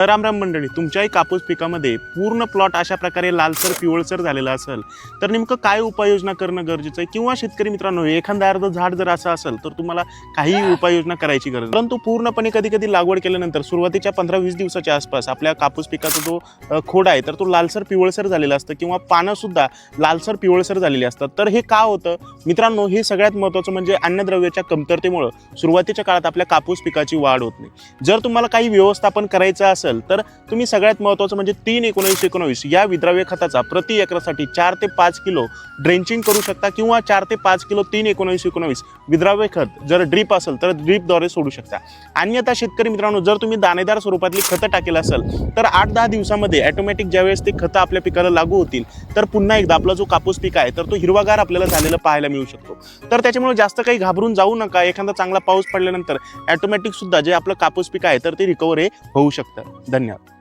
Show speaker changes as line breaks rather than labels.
राम राम मंडळी तुमच्याही कापूस पिकामध्ये पूर्ण प्लॉट अशा प्रकारे लालसर पिवळसर झालेला असेल तर नेमकं काय उपाययोजना करणं गरजेचं आहे? किंवा शेतकरी मित्रांनो एखादं अर्ध झाड जर असं असेल तर तुम्हाला काही उपाययोजना करायची गरज. परंतु पूर्णपणे कधी कधी लागवड केल्यानंतर सुरुवातीच्या पंधरा वीस दिवसाच्या आसपास आपल्या कापूस पिकाचा जो खोड आहे तर तो लालसर पिवळसर झालेला असतं किंवा पानं सुद्धा लालसर पिवळसर झालेली असतात. तर हे का होतं? मित्रांनो हे सगळ्यात महत्त्वाचं म्हणजे अन्नद्रव्याच्या कमतरतेमुळं सुरुवातीच्या काळात आपल्या कापूस पिकाची वाढ होत नाही. जर तुम्हाला काही व्यवस्थापन करायचं असेल तर तुम्ही सगळ्यात महत्त्वाचं म्हणजे तीन एकोणीस एकोणवीस या विद्राव्य खताचा प्रति एकरासाठी चार ते पाच किलो ड्रेंचिंग करू शकता किंवा चार ते पाच किलो तीन एकोणवीस एकोणवीस विद्राव्य खत जर ड्रीप असेल तर ड्रीपद्वारे सोडू शकता. अन्यथा शेतकरी मित्रांनो जर तुम्ही दाणेदार स्वरूपातली खतं टाकेल असेल तर आठ दहा दिवसामध्ये ॲटोमॅटिक ज्यावेळेस ते खतं आपल्या पिकाला लागू होतील तर पुन्हा एकदा आपला जो कापूस पीक आहे तर तो हिरवागार आपल्याला झालेला पाहायला मिळू शकतो. तर त्याच्यामुळे जास्त काही घाबरून जाऊ नका. एखादा चांगला पाऊस पडल्यानंतर ॲटोमॅटिक सुद्धा जे आपलं कापूस पीक आहे तर ते रिकव्हर हे होऊ शकतं. धन्यवाद.